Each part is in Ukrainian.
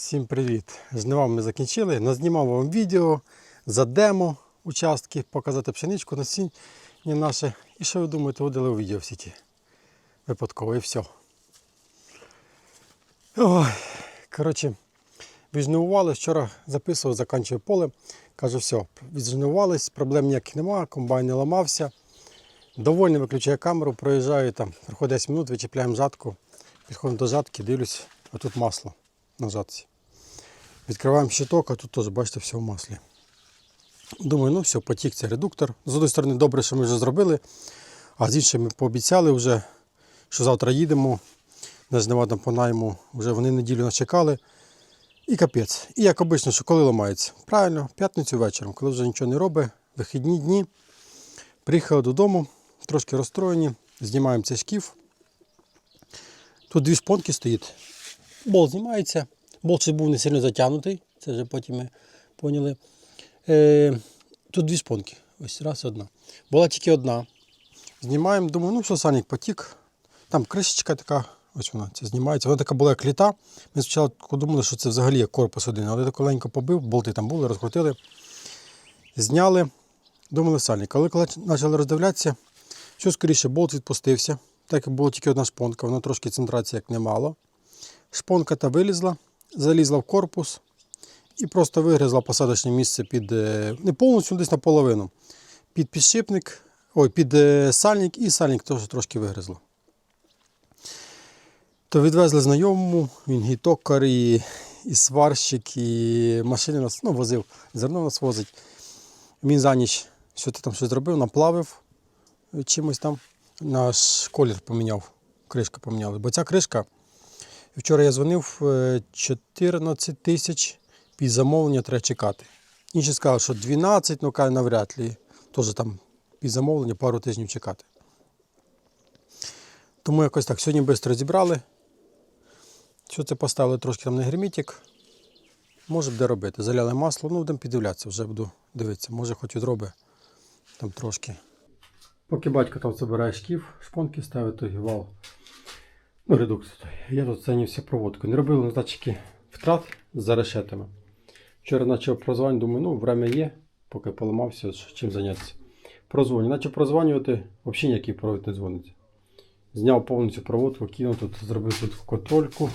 Всім привіт! Жнива ми закінчили. Назнімав вам відео за демо участки, показати пшеничку, насіння наше. І що ви думаєте, водили у відео всі ті. Випадково і все. Ой, коротше, віджнивували, вчора записував, закінчив поле. Кажу, все, віджнивувались, проблем ніяких немає, комбайн не ламався. Довольний виключаю камеру, проїжджаю там, проходить 10 минут, вичіпляємо жатку, підходимо до жатки, дивлюсь, а тут масло на жатці. Відкриваємо щиток, а тут теж, бачите, все в маслі. Думаю, ну все, потік це редуктор. З однієї сторони, добре, що ми вже зробили, а з іншої ми пообіцяли вже, що завтра їдемо на жнива там по найму. Вже вони неділю нас чекали. І капець. І як обично, що коли ламається? Правильно, п'ятницю вечором, коли вже нічого не робить, вихідні дні. Приїхали додому, трошки розстроєні, знімаємо цей шкіф. Тут дві шпонки стоїть. Болт знімається. Болт був не сильно затягнутий, це вже потім ми поняли. Е, тут дві шпонки. Ось раз одна. Була тільки одна. Знімаємо, думаю, ну що Санік потік. Там кришечка така, ось вона це знімається. Вона така була як літа. Ми спочатку думали, що це взагалі як корпус один, але коленько побив, болти там були, розкрутили, зняли. Думали Санік. Але коли почали роздивлятися, що скоріше болт відпустився. Так як була тільки одна шпонка, вона трошки центрації як немало. Шпонка та вилізла, залізла в корпус і просто вигризла посадочне місце під е, не повністю, десь наполовину. Під підшипник, ой, під е, сальник і сальник теж трошки вигризло. То відвезли знайомому, він і токар, і, і сварщик, і машини нас ну, возив, зерно нас возить. Він за ніч що ти там щось зробив, наплавив е, чимось там. Наш колір поміняв, кришку поміняли. Бо ця кришка. Вчора я дзвонив е, 14 тисяч під замовлення треба чекати. Інші сказали, що 12, ну каже, навряд ли. Теж там під замовлення пару тижнів чекати. Тому якось так. Сьогодні швидко розібрали. Що це поставили трошки там на герметик. Може буде робити. Заляли масло, ну будемо піддивлятися, вже буду дивитися. Може хоч відроби там трошки. Поки батько там забирає шкіф, шпонки ставить той вал. Ну, редуктор. Я тут зайнявся проводкою. Не робили датчики втрат за решетами. Вчора почав прозвонювати, думаю, ну, время є, поки поламався, чим зайнятися. Прозвоню. Начав прозвонювати, взагалі ніякий провід не дзвониться. Зняв повністю проводку, кинув тут, зробив тут контрольку.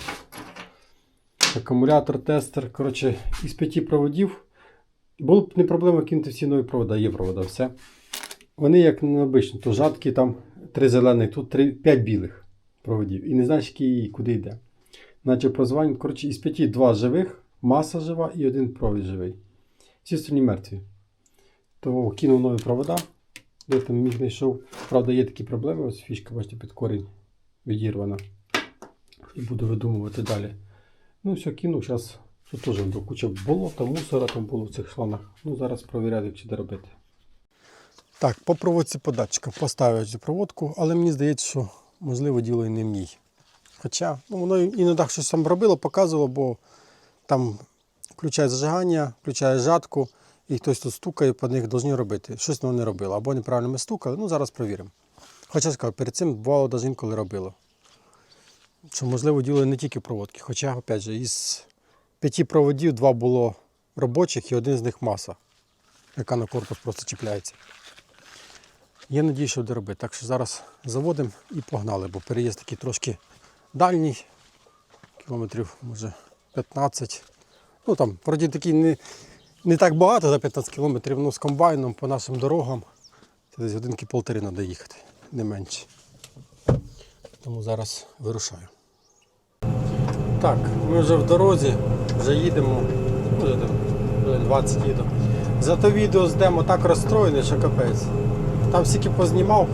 Акумулятор, тестер. Коротше, із п'яти проводів. Було б не проблема кинути всі нові провода, є провода, все. Вони як обично, то жатки там три зелених, тут три, п'ять білих проводів. І не знаєш, який куди йде. Наче прозванюють, коротше, із п'яті два живих, маса жива і один провід живий. Всі остальні мертві. То кинув нові провода, де там міг знайшов. Правда, є такі проблеми. Ось фішка, бачите, під корінь відірвана. І буду видумувати далі. Ну, все, кинув, зараз тут теж куча болота, мусора там було в цих шланах. Ну, зараз провіряю, чи де робити. Так, по проводці по поставив проводку, але мені здається, що можливо діло і не в ній. Хоча ну, воно іноді щось там робило, показувало, бо там включає зажигання, включає жатку, і хтось тут стукає, по них повинні робити. Щось воно не робило. Або неправильно ми стукали, ну зараз провіримо. Хоча скажу, перед цим бувало навіть інколи робило. Що можливо діло не тільки проводки. Хоча, опять же, із п'яти проводів два було робочих і один з них маса, яка на корпус просто чіпляється. Є надія, що буде робити. Так що зараз заводимо і погнали, бо переїзд такий трошки дальній, кілометрів може 15. Ну там, вроді такий не, не так багато за 15 кілометрів, ну з комбайном по нашим дорогам. Це десь годинки полтори треба їхати, не менше. Тому зараз вирушаю. Так, ми вже в дорозі, вже їдемо, може там 20 їду. Зато відео з демо так розстроєне, що капець. Там стільки познімав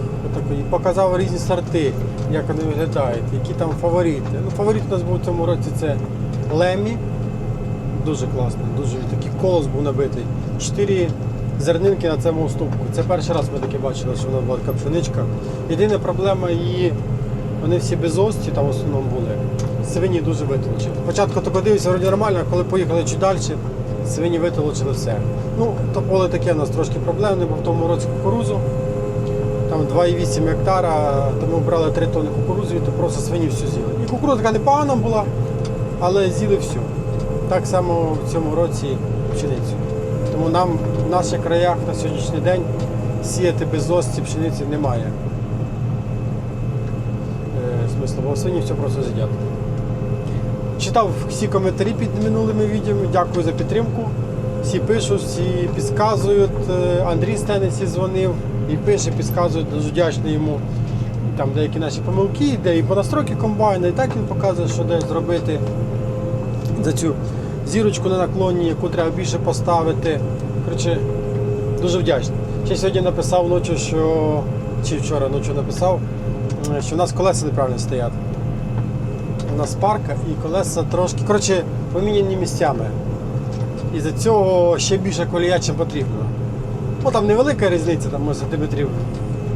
і показав різні сорти, як вони виглядають, які там фаворити. Ну, фаворит у нас був в цьому році це Лемі. Дуже класно, дуже такий колос був набитий. Чотири зернинки на цьому уступку. Це перший раз ми таке бачили, що вона була така пшеничка. Єдина проблема її, вони всі безості там в основному були. Свині дуже витолочили. Спочатку то дивився, вроді нормально, а коли поїхали чуть далі, свині витолочили все. Ну, то поле таке у нас трошки проблемне, бо в тому році кукурузу. Там 2,8 гектара, то ми брали 3 тонни кукурудзи, то просто свині всю з'їли. І кукурудза така непогана була, але з'їли всю. Так само в цьому році пшеницю. Тому нам в наших краях на сьогоднішній день сіяти без осці пшениці немає. Е, в смислі, бо свині все просто з'їдять. Читав всі коментарі під минулими відео. Дякую за підтримку. Всі пишуть, всі підказують. Е, Андрій з дзвонив і пише, підказує, дуже вдячний йому. Там деякі наші помилки, де і по настройки комбайна, і так він показує, що де зробити за цю зірочку на наклоні, яку треба більше поставити. Коротше, дуже вдячний. Ще сьогодні написав ночі, що чи вчора ночі написав, е, що в нас колеса неправильно стоять. У нас парка і колеса трошки, коротше, поміняні місцями. І за цього ще більше колія, чим потрібно. Ну там невелика різниця, там може сантиметрів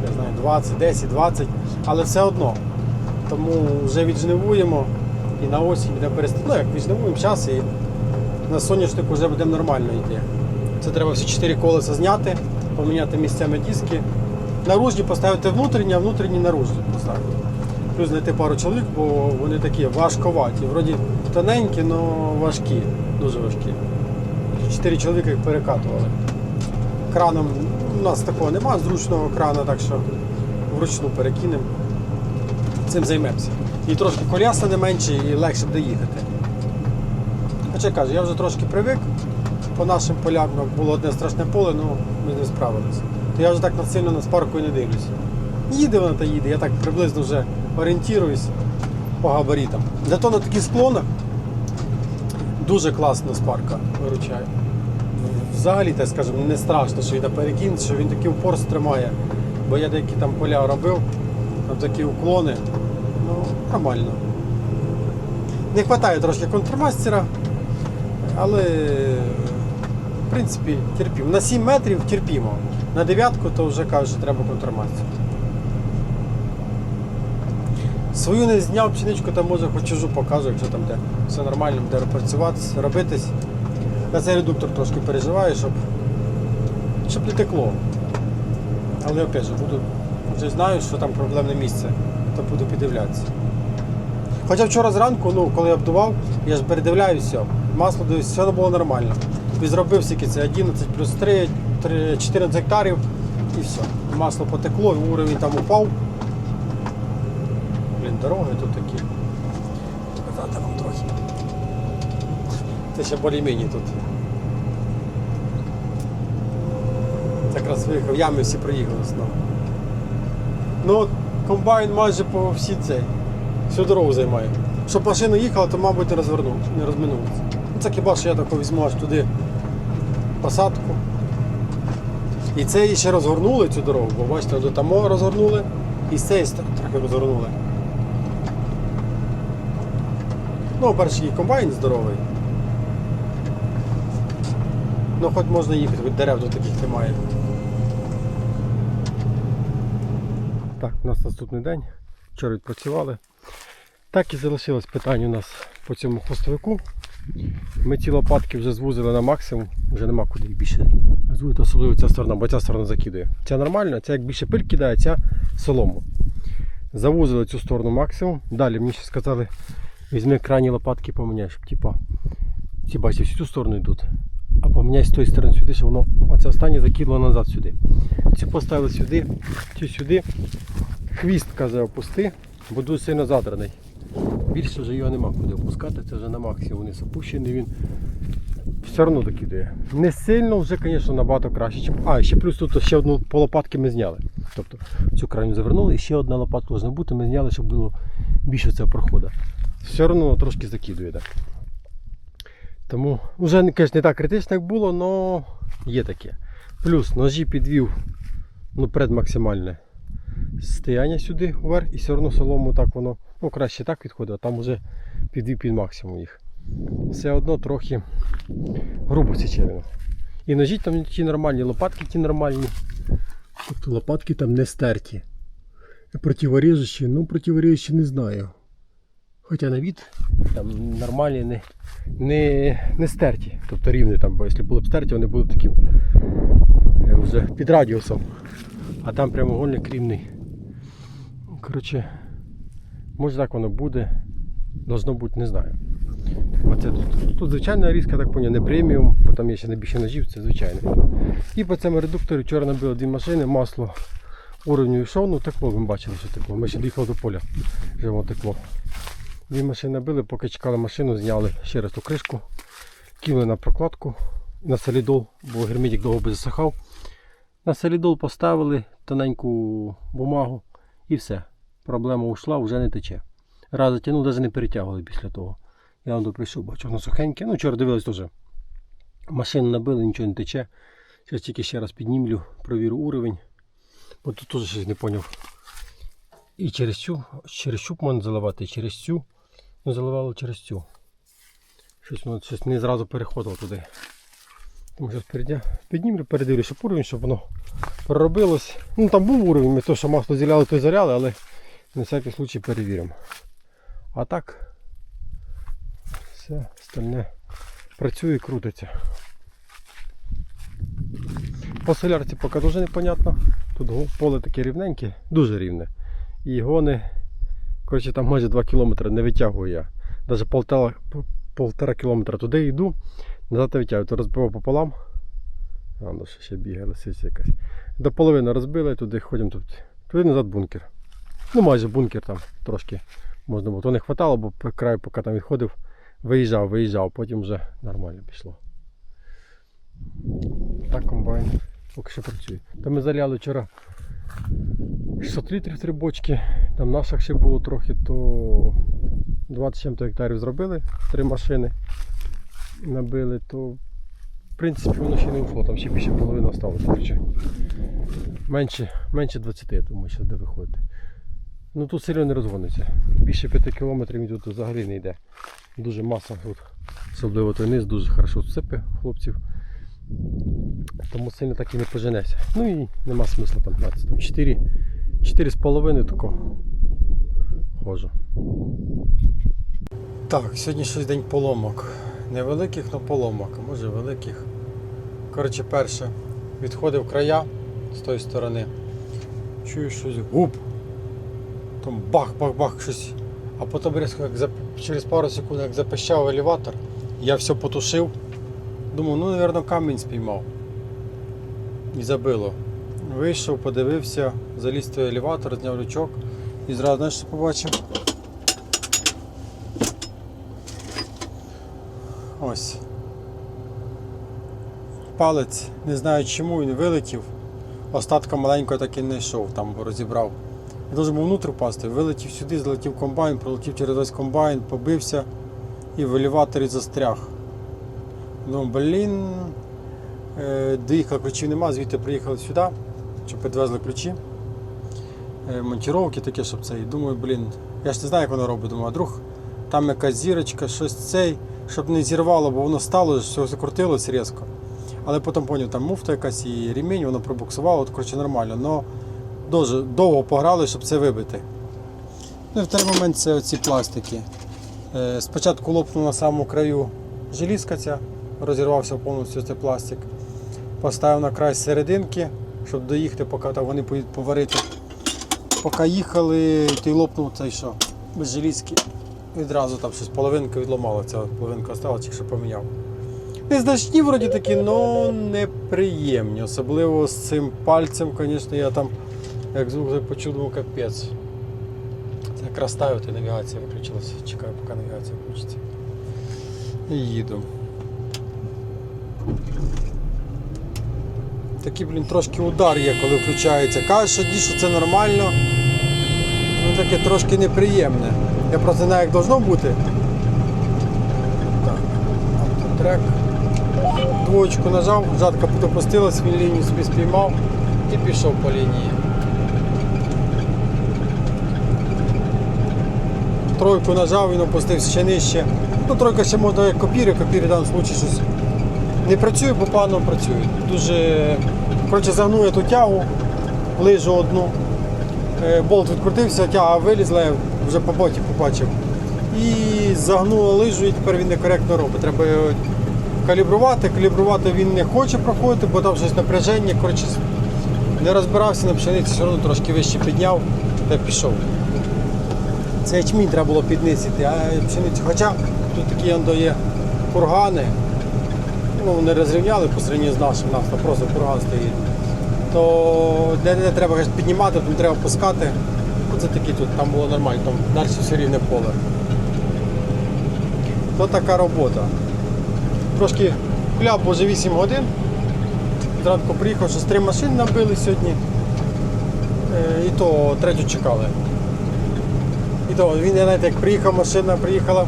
я знаю, 20, 10, 20, але все одно. Тому вже віджнивуємо і на осінь буде перестати. Ну як віджнивуємо час і на соняшнику вже буде нормально йти. Це треба всі чотири колеса зняти, поміняти місцями диски. Наружні поставити внутрішні, а внутрішні наружні поставити. Плюс знайти пару чоловік, бо вони такі важковаті. Вроді тоненькі, але важкі, дуже важкі. Чотири чоловіка їх перекатували. Краном у нас такого немає зручного крана, так що вручну перекинемо. Цим займемося. І трошки коля стане менше і легше буде їхати. Хоча кажу, я вже трошки привик по нашим полям, як було одне страшне поле, ну ми ним справилися. То я вже так сильно на спарку і не дивлюсь. Їде вона та їде, я так приблизно вже орієнтуюсь по габаритам. Зато на таких склонах дуже класно спарка виручає. Взагалі, так скажемо, не страшно, що йде перекін, що він такий упор стримає. Бо я деякі там поля робив, там такі уклони. Ну, нормально. Не вистачає трошки контрмастера, але в принципі терпімо. На 7 метрів терпімо. На дев'ятку то вже кажуть, що треба контрмастер. Свою не зняв пшеничку, там може хоч чужу покажу, якщо там де все нормально буде працювати, робитись. На цей редуктор трошки переживаю, щоб, щоб не текло. Але опять же, буду, вже знаю, що там проблемне місце, то буду піддивлятися. Хоча вчора зранку, ну, коли я обдував, я ж передивляюся, масло дивлюсь, все було нормально. Тобі зробив скільки це 11 плюс 3, 3 14 гектарів і все. Масло потекло, і уровень там упав. Блін, дороги тут такі. Показати вам трохи. Це ще більш-менш тут. Якраз виїхав, ями всі проїхали знову. Ну комбайн майже по всій цей. Всю дорогу займає. Щоб машина їхала, то, мабуть, не розвернув, не розминулася. Ну, це хіба що я тако візьму аж туди посадку. І це її ще розгорнули цю дорогу, бо бачите, до тамо розгорнули і з цієї трохи розгорнули. Ну, перший комбайн здоровий. Ну, хоч можна їхати, хоч дерев тут таких немає. Так, у нас наступний день. Вчора відпрацювали. Так і залишилось питання у нас по цьому хвостовику. Ми ці лопатки вже звузили на максимум, вже нема куди їх більше звузити, особливо ця сторона, бо ця сторона закидує. Ця нормальна, ця як більше пиль кидає, ця солому. Завузили цю сторону максимум. Далі мені ще сказали, візьми крайні лопатки поміняй, щоб типа, ці бачите, всю цю сторону йдуть. А поміняй з тої сторони сюди, щоб воно оце останнє закинуло назад сюди. Цю поставили сюди, цю сюди. Хвіст каже опусти, бо дуже сильно задраний. Більше вже його нема куди опускати, це вже на максимум вниз опущений він. Все одно докидає. Не сильно вже, звісно, набагато краще. чим- А, ще плюс тут ще одну по лопатки ми зняли. Тобто цю крайню завернули і ще одна лопатка повинна бути, ми зняли, щоб було більше цього проходу. Все одно трошки закидує. Так. Тому вже, звісно, не так критично, як було, але є таке. Плюс ножі підвів ну, предмаксимальне стояння сюди вверх і все одно солому так воно ну, краще так відходить, а там вже підвів під максимум їх. Все одно трохи грубо січено. І ножі там ті нормальні, лопатки ті нормальні. Тобто лопатки там не стерті. Противорежущі, ну противорежущі не знаю. Хоча на від там нормальні не, не, не стерті. Тобто рівні там, бо якщо були б стерті, вони будуть таким е, вже під радіусом. А там прямоугольник рівний. Коротше, може так воно буде. Должно бути, не знаю. Оце тут. Тут звичайна різка, так поняв, не преміум, бо там є ще найбільше ножів, це звичайно. І по цьому редуктору вчора набили дві машини, масло уровню йшов, ну текло, ви бачили, що текло. Ми ще доїхали до поля, воно текло. Дві машини набили, поки чекали машину, зняли ще раз ту кришку, кинули на прокладку, на солідол, бо герметик довго би засихав. На солідол поставили тоненьку бумагу і все. Проблема ушла, вже не тече. Раз затягнув, навіть не перетягували після того. Я вам прийшов, бачу, воно сухеньке. Ну, вчора дивились теж. Машину набили, нічого не тече. Зараз тільки ще раз піднімлю, провірю уровень. Бо тут теж щось не зрозумів. І через цю, через цю можна заливати, і через цю. Ну, заливало через цю. Щось воно щось не зразу переходило туди. Тому зараз перейдя, піднімлю, передивлю, щоб уровень, щоб воно проробилось. Ну там був уровень, ми то, що масло зіляли, то заряли, але на всякий случай перевіримо. А так все остальне працює і крутиться. По солярці поки дуже непонятно. Тут поле таке рівненьке, дуже рівне. І гони, коротше, там майже 2 км не витягую я. Навіть полтора, полтора кілометра туди йду, назад не витягую, то розбивав пополам. А, ну ще, ще бігає лисиця якась. До половини розбили, туди ходимо тут. Туди назад бункер. Ну майже бункер там трошки можна було. То не хватало, бо краю, поки там відходив, виїжджав, виїжджав, потім вже нормально пішло. Так комбайн поки що працює. Та ми заляли вчора 600 літрів три бочки, там наших ще було трохи, то 20 чим-то гектарів зробили, три машини набили, то в принципі воно ще не ушло, там ще більше половини осталося. Менше, менше 20, я думаю, що де виходити. Ну тут сильно не розгониться. Більше 5 кілометрів тут взагалі не йде. Дуже маса тут. Особливо той низ дуже хорошо сипе хлопців. Тому сильно так і не поженеться. Ну і нема смисла там гнатися. Там 4, 4 з половиною тако ходжу. Так, сьогодні щось день поломок. Невеликих, але поломок, а може великих. Коротше, перше, відходив края з тої сторони. Чую щось гуп. Там бах-бах-бах щось. А потім різко, як зап... через пару секунд, як запищав елеватор, я все потушив. Думав, ну, мабуть, камінь спіймав. І забило. Вийшов, подивився, заліз той елеватор, зняв лючок і зразу знаєш, що побачив. Ось. Палець, не знаю чому він вилетів. Остатка маленького так і не йшов, там розібрав. Я дуже був внутрі впасти, вилетів сюди, залетів комбайн, пролетів через весь комбайн, побився і в елеваторі застряг. Ну, блін. Е, Доїхав, ключів нема, звідти приїхали сюди, щоб підвезли ключі. Е, Монтіровки таке, щоб це. І думаю, блін, я ж не знаю, як воно робить. Думаю, а друг, там якась зірочка, щось цей, щоб не зірвало, бо воно стало, все закрутилось різко. Але потім поняв, там муфта якась і ремінь, воно пробуксувало, от, коротше, нормально. Но дуже довго пограли, щоб це вибити. Ну і в той момент це оці пластики. Е, Спочатку лопнув на самому краю желізка ця, розірвався повністю цей пластик. Поставив на край серединки, щоб доїхати, поки там вони поїдуть поварити. Поки їхали, то лопнув цей що, без желізки. Відразу там щось половинка відломала, ця половинка осталась, тільки що поміняв. Незначні вроді такі, але неприємні. Особливо з цим пальцем, звісно, я там як звук почув, думав, капець. Це якраз ставити, навігація виключилася. Чекаю, поки навігація включиться. І їду. Такий, блін, трошки удар є, коли включається. Кажуть, що ді, що це нормально. Ну таке трошки неприємне. Я просто знаю, як должно бути. Так, автотрек. Двоєчку нажав, жатка допустилась, він лінію собі спіймав і пішов по лінії. Тройку нажав, він опустився ще нижче. Ну, тройка ще можна як копіри, копіри в даному випадку щось не працює, бо погано працює. Дуже коротше, загнув я ту тягу, лижу одну. Е, Болт відкрутився, тяга вилізла, я вже по боті побачив. І загнула лижу, і тепер він некоректно робить. Треба його калібрувати. Калібрувати він не хоче проходити, бо там щось напряження. Коротше, не розбирався на пшениці, все одно трошки вище підняв та пішов. Це ячмінь треба було піднисити, а пшеницю. Хоча тут такі є кургани. Ну, вони розрівняли по сравненню з нашим, нас там просто курган стоїть. То де не треба піднімати, там треба пускати. Оце такі тут, там було нормально, там далі все рівне поле. То така робота. Трошки хляб вже 8 годин. Зранку приїхав, що з три машини набили сьогодні. Е, І то третю чекали. І то він, знаєте, як приїхав, машина приїхала.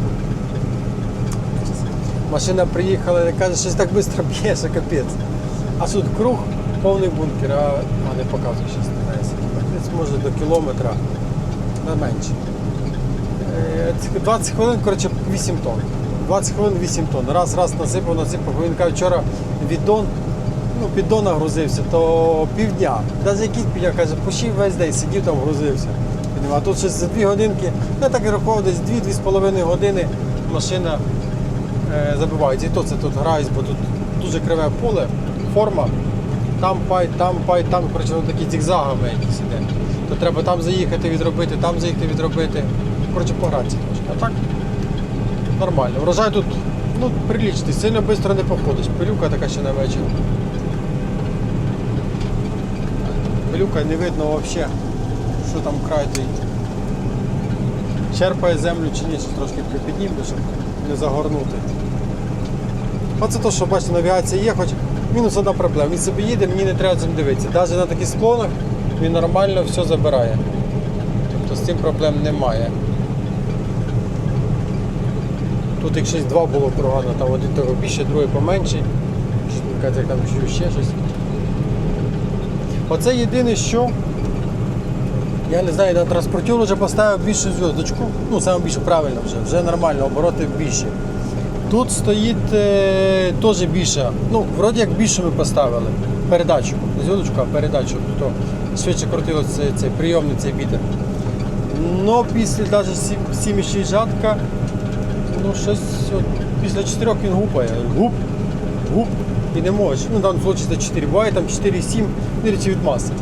Машина приїхала, і каже, щось так швидко б'є, капець. А тут круг, повний бункер, а, а не показує щось. Десь може до кілометра, не менше. Е, 20 хвилин, коротше, 8 тонн. 20 хвилин 8 тонн. Раз, раз насипав, насипав. Він каже, вчора віддон, ну, піддон нагрузився, то півдня. Навіть якийсь півдня, каже, почти весь день сидів там, грузився. А тут щось за 2 годинки, ну так і рахував, десь 2-2,5 години машина е, забивається. І то це тут грають, бо тут дуже криве поле, форма. Там пай, там пай, там коротше, воно такі зігзагами якісь іде. То треба там заїхати, відробити, там заїхати, відробити. Коротше, погратися трошки. А так нормально. Врожай тут ну, прилічний, сильно швидко не походиш. Пилюка така ще на вечір. Пилюка не видно взагалі, що там край той. Черпає землю чи ні, трошки припідніме, щоб не загорнути. Оце то, що бачите, навігація є, хоч мінус одна проблема. Він собі їде, мені не треба цим дивитися. Навіть на таких склонах він нормально все забирає. Тобто з цим проблем немає. Тут як щось два було кургана, там один того більше, другий поменший. Щось як там ще щось. Оце єдине, що я не знаю, на транспортер вже поставив більшу зв'язочку. Ну, саме більше правильно вже, вже нормально, обороти більші. Тут стоїть е, теж більше. Ну, вроді як більше ми поставили. Передачу. Не зв'язочку, а передачу. То швидше крутилося цей, цей прийомний цей бітер. Но після навіть 7,6 жатка, ну щось от, після 4 він гупає. Гуп, гуп. І не можеш. Ну, даному це 4. Буває там 4,7 дивлячись від маси.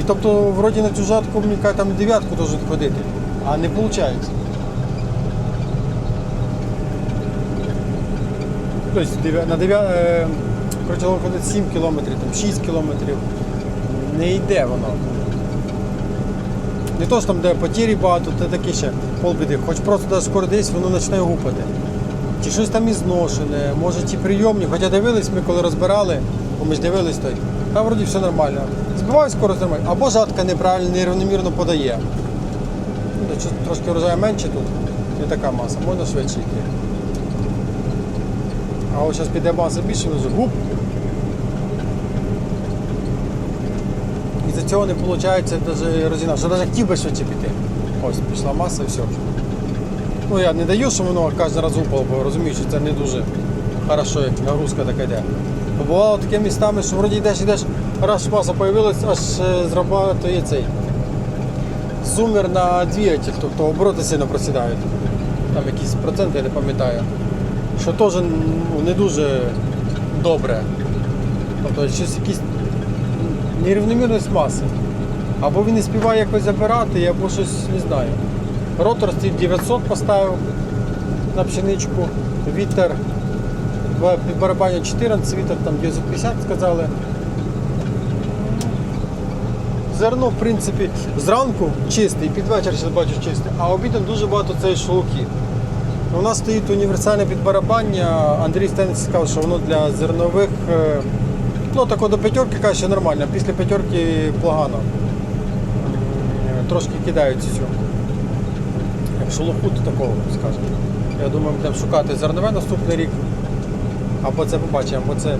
І тобто, вроді на цю жатку, мені там дев'ятку должен ходити, а не виходить. Тобто на 9, е, коротше, ходить 7 кілометрів, там 6 кілометрів. Не йде воно. Не то, що там де потірі багато, то таке ще полбіди. Хоч просто навіть скоро десь воно почне гупати. Чи щось там і зношене, може ті прийомні, хоча дивились ми, коли розбирали, бо ми ж дивились той, там вроді все нормально. Збиваю скоро нормально. Або жатка неправильно, нерівномірно подає. Трошки врожаю менше тут, не така маса, можна швидше йти. А ось зараз піде маса більше, вже гуп. І за цього не виходить розігнати, що навіть хотів би швидше піти. Ось, пішла маса і все. Ну я не даю, що воно кожен раз упало, бо розумію, що це не дуже хорошо, як нагрузка така йде. Бо бувало таке містами, що вроді йдеш, йдеш, раз маса появилась, аж е, зрабатує цей зумер на двигатель, тобто обороти сильно просідають. Там якісь проценти, я не пам'ятаю. Що теж ну, не дуже добре. Тобто щось якісь нерівномірність маси. Або він не співає якось забирати, або щось не знаю. Ротор стоїть 900 поставив на пшеничку, вітер під барабані 14, вітер там 950 сказали. Зерно, в принципі, зранку чистий, під вечір ще бачу чистий, а обідом дуже багато цієї шелухи. У нас стоїть універсальне підбарабання. Андрій Стенець сказав, що воно для зернових. е, Ну, тако до п'ятерки каже, нормально, після п'ятерки погано. Трошки кидають цю. Як шелуху, то такого, скажімо. Я думаю, будемо шукати зернове наступний рік. Або це побачимо, або це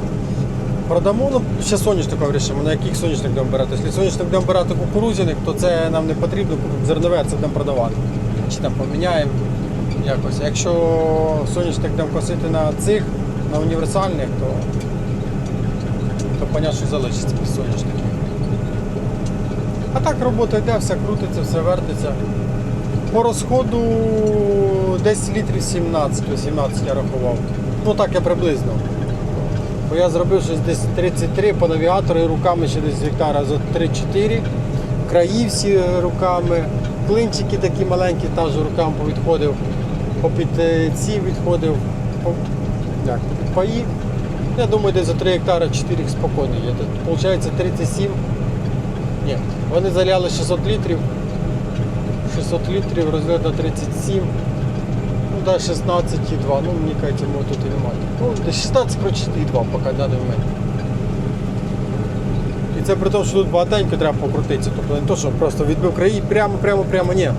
продамо. Ну, ще соняшник вирішимо, на яких соняшник будемо брати. Якщо соняшник будемо брати кукурудзяник, то це нам не потрібно, зернове це будемо продавати. Чи там поміняємо якось. Якщо соняшник будемо косити на цих, на універсальних, то, то понятно, що залишиться без соняшників. А так робота йде, все крутиться, все вертиться. По розходу десь літрів 17, 18 я рахував. Ну так я приблизно. Бо я зробив щось десь 33 по навігатору і руками ще десь гектара за 3-4. Краї всі руками, клинчики такі маленькі, теж руками повідходив. Попід е, ці відходив, як, попід паї. Я думаю, десь за 3 гектара 4 спокійно є. Получається 37. Ні, вони заляли 600 літрів. 600 літрів розгляд на 37. Ну, да, 16,2. Ну, мені кажеться, може тут і немає. Ну, десь 16, коротше, і 2 поки на даний момент. І це при тому, що тут багатенько треба покрутитися. Тобто не то, що просто відбив краї прямо, прямо, прямо, ні.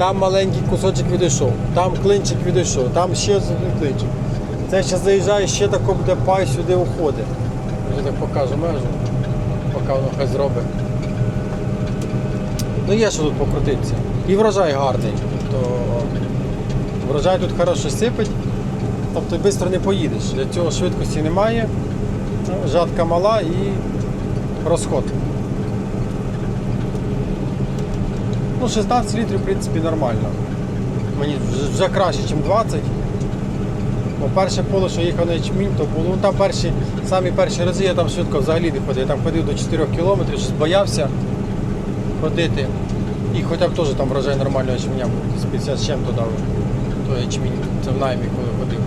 Там маленький кусочок відійшов, там клинчик відійшов, там ще один клинчик. Це ще заїжджає, ще тако буде пай сюди уходить. Я так покажу межу, поки воно хай зробить. Ну є що тут покрутитися. І врожай гарний. Тобто врожай тут хорошо сипить, тобто швидко не поїдеш. Для цього швидкості немає, жатка мала і розход. Ну, 16 літрів, в принципі, нормально. Мені вже- краще, ніж 20. Бо перше поле, що їхав на ячмінь, то було. Ну там перші, самі перші рази я там швидко взагалі не ходив. Я там ходив до 4 кілометрів, щось боявся ходити. І хоча б теж там врожай нормального ячменя був, з 50 з чим-то. То ячмінь, це в наймі, коли ходив.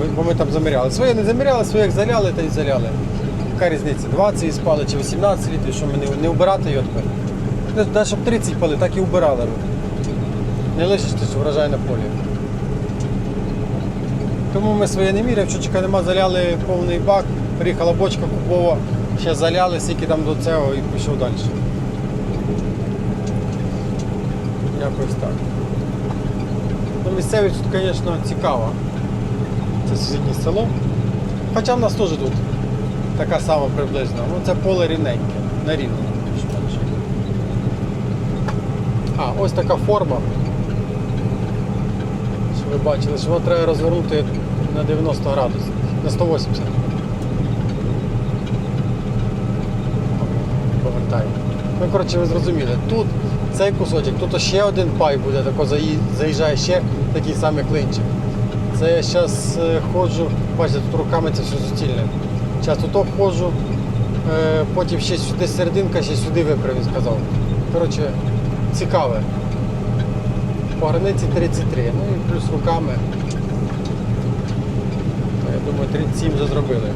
Ми, бо ми там заміряли. Своє не заміряли, своїх заляли та й заляли. Яка різниця? 20 і спали чи 18 літрів, що ми не, не вбирати його тепер. Навіть щоб 30 пали, так і вбирали. Не лишиш ти врожай на полі. Тому ми своє не міряв, чучка нема, заляли повний бак, приїхала бочка кубова, ще заляли, скільки там до цього і пішов далі. Якось так. Ну, місцевість тут, звісно, цікава. Це сусіднє село. Хоча в нас теж тут така сама приблизно. Ну це поле рівненьке, на рівному. А, ось така форма. Що ви бачили, що його треба розвернути на 90 градусів, на 180. Повертаємо. Ну, коротше, ви зрозуміли, тут цей кусочок, тут ще один пай буде, тако заїжджає ще такий самий клинчик. Це я зараз ходжу, бачите, тут руками це все зустрільне. Зараз тут обходжу, е, потім ще сюди серединка, ще сюди виправ, сказав. Коротше, цікаве. По границі 33, ну і плюс руками. Я думаю, 37 вже зробили.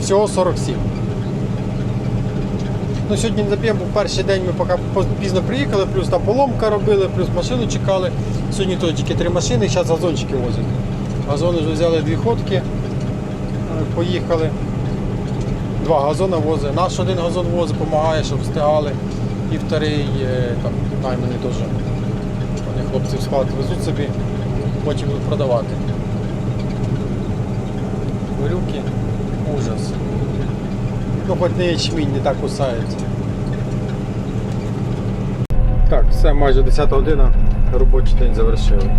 Всього 47. Ну, сьогодні бо перший день ми поки пізно приїхали, плюс там поломка робили, плюс машину чекали. Сьогодні то тільки три машини, зараз газончики возять. Газони вже взяли дві ходки, е, поїхали. Два газона возить. Наш один газон возить, допомагає, щоб встигали. І вторий е, там найманий теж. Вони хлопці в склад везуть собі, потім будуть продавати. Горюки, ужас. Ну, хоч не ячмінь, не так кусається. Так, все, майже 10 година, робочий день завершили.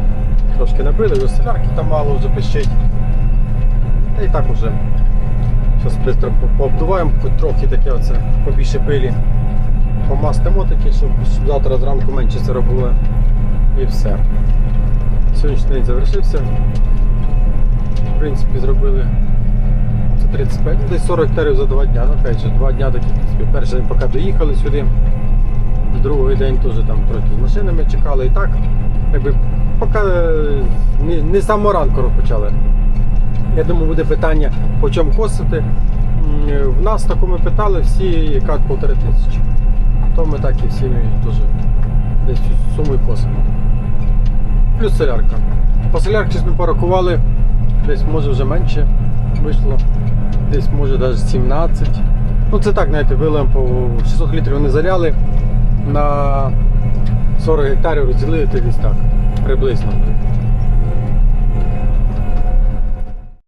Трошки набили, вже солярки там мало вже пищить. Та і так уже. Зараз швидко пообдуваємо, хоч трохи таке оце побільше пилі. Помастимо таке, щоб завтра зранку менше це робило. І все. Сьогоднішній день завершився. В принципі, зробили це 35, ну, десь 40 гектарів за два дня. Ну, же, два дня такі, перший день поки доїхали сюди. Другий день теж там трохи з машинами чекали і так. Якби поки не, не самого ранку розпочали. Я думаю, буде питання, по чому косити. В нас такому питали всі як полтори тисячі. То ми так і всі теж десь цю суму і косимо. Плюс солярка. По солярці ми порахували, десь може вже менше вийшло, десь може навіть 17. Ну це так, знаєте, вилем по 600 літрів вони заляли на 40 гектарів розділили десь так, приблизно.